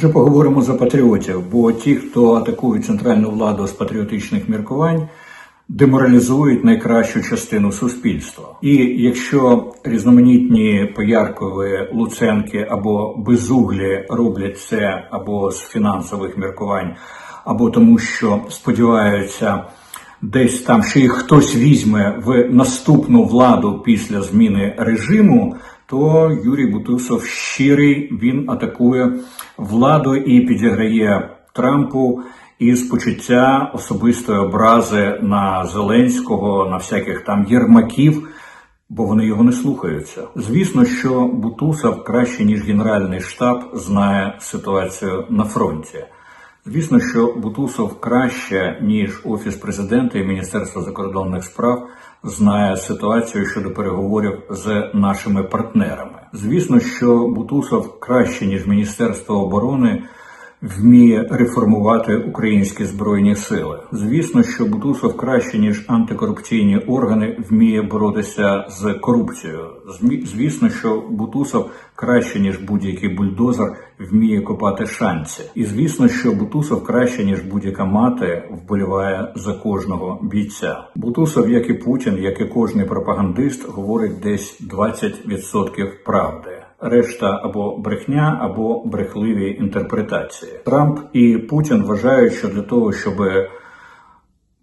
Вже поговоримо за патріотів, бо ті, хто атакують центральну владу з патріотичних міркувань, деморалізують найкращу частину суспільства. І якщо різноманітні пояркові луценки або безуглі роблять це або з фінансових міркувань, або тому, що сподіваються. Десь там ще їх хтось візьме в наступну владу після зміни режиму, то Юрій Бутусов щирий, він атакує владу і підіграє Трампу із почуття особистої образи на Зеленського, на всяких там єрмаків, бо вони його не слухаються. Звісно, що Бутусов краще ніж Генеральний штаб знає ситуацію на фронті. Звісно, що Бутусов краще ніж офіс президента і Міністерство закордонних справ знає ситуацію щодо переговорів з нашими партнерами. Звісно, що Бутусов краще ніж Міністерство оборони вміє реформувати українські збройні сили. Звісно, що Бутусов краще ніж антикорупційні органи вміє боротися з корупцією. Звісно, що Бутусов краще ніж будь-який бульдозер вміє копати шанці. І звісно, що Бутусов краще ніж будь-яка мати вболіває за кожного бійця. Бутусов, як і Путін, як і кожний пропагандист, говорить десь 20% правди. Решта або брехня, або брехливі інтерпретації. Трамп і Путін вважають, що для того, щоб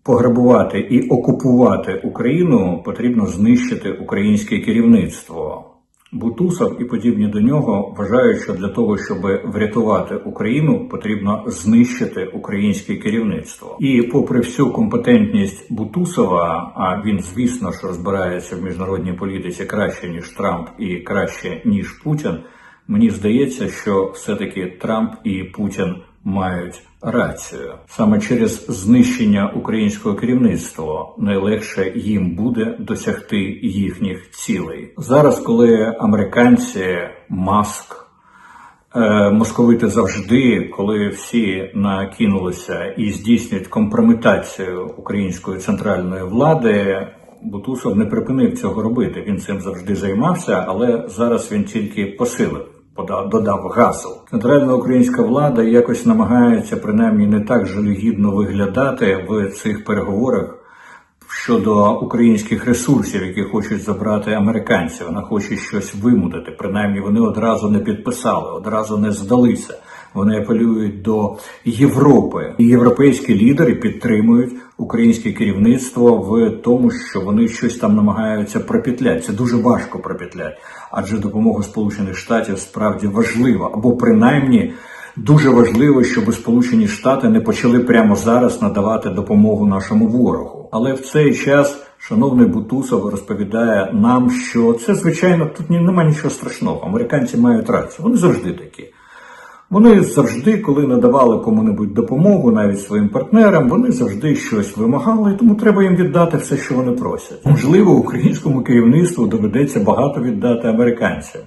пограбувати і окупувати Україну, потрібно знищити українське керівництво. Бутусов і подібні до нього вважають, що для того, щоб врятувати Україну, потрібно знищити українське керівництво. І попри всю компетентність Бутусова, а він, звісно, що розбирається в міжнародній політиці краще ніж Трамп і краще ніж Путін. Мені здається, що все-таки Трамп і Путін мають рацію саме через знищення українського керівництва найлегше їм буде досягти їхніх цілей. Зараз, коли американці маск. Е, Московити завжди, коли всі накинулися і здійснюють компрометацію української центральної влади, Бутусов не припинив цього робити. Він цим завжди займався, але зараз він тільки посилив, додав газу. Центральна українська влада якось намагається принаймні не так жалюгідно виглядати в цих переговорах щодо українських ресурсів, які хочуть забрати американці. Вона хоче щось вимутити. Принаймні вони одразу не підписали, одразу не здалися. Вони апелюють до Європи. І європейські лідери підтримують українське керівництво в тому, що вони щось там намагаються пропетляти. Це дуже важко пропетляти, адже допомога Сполучених Штатів справді важлива, або принаймні Дуже важливо, щоб Сполучені Штати не почали прямо зараз надавати допомогу нашому ворогу. Але в цей час шановний Бутусов розповідає нам, що це звичайно тут немає нічого страшного. Американці мають рацію. Вони завжди такі. Вони завжди, коли надавали кому-небудь допомогу, навіть своїм партнерам, вони завжди щось вимагали, тому треба їм віддати все, що вони просять. Можливо, українському керівництву доведеться багато віддати американцям.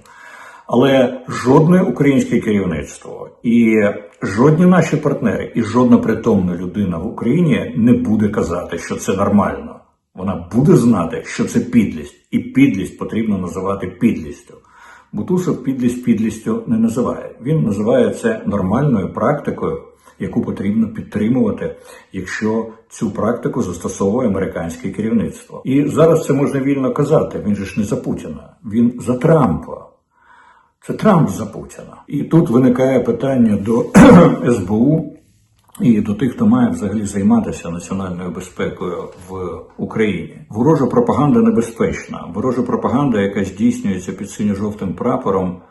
Але жодне українське керівництво і жодні наші партнери, і жодна притомна людина в Україні не буде казати, що це нормально. Вона буде знати, що це підлість, і підлість потрібно називати підлістю. Бутусов підлість підлістю не називає. Він називає це нормальною практикою, яку потрібно підтримувати, якщо цю практику застосовує американське керівництво. І зараз це можна вільно казати. Він же ж не за Путіна, він за Трампа. Це Трамп за Путіна. І тут виникає питання до СБУ і до тих, хто має взагалі займатися національною безпекою в Україні. Ворожа пропаганда небезпечна. Ворожа пропаганда, яка здійснюється під синьо-жовтим прапором,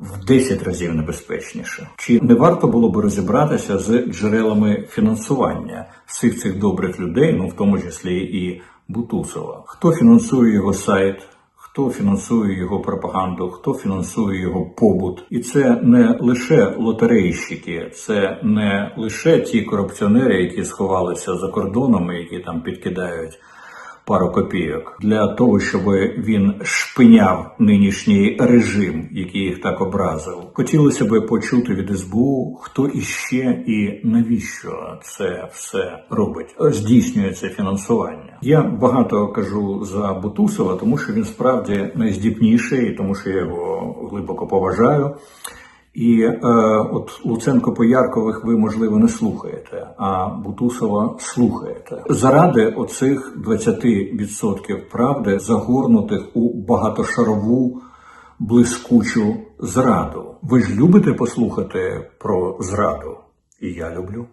в 10 разів небезпечніше. Чи не варто було би розібратися з джерелами фінансування всіх цих добрих людей, ну в тому числі і Бутусова? Хто фінансує його сайт? Хто фінансує його пропаганду, хто фінансує його побут, і це не лише лотерейщики, це не лише ті корупціонери, які сховалися за кордонами, які там підкидають пару копійок для того, щоб він шпиняв нинішній режим, який їх так образив. Хотілося би почути від СБУ, хто іще і навіщо це все робить, здійснює це фінансування. Я багато кажу за Бутусова, тому що він справді найздібніший, тому що я його глибоко поважаю. І е, от Луценко Пояркових ви, можливо, не слухаєте, а Бутусова слухаєте. Заради оцих 20% правди, загорнутих у багатошарову блискучу зраду. Ви ж любите послухати про зраду? І я люблю.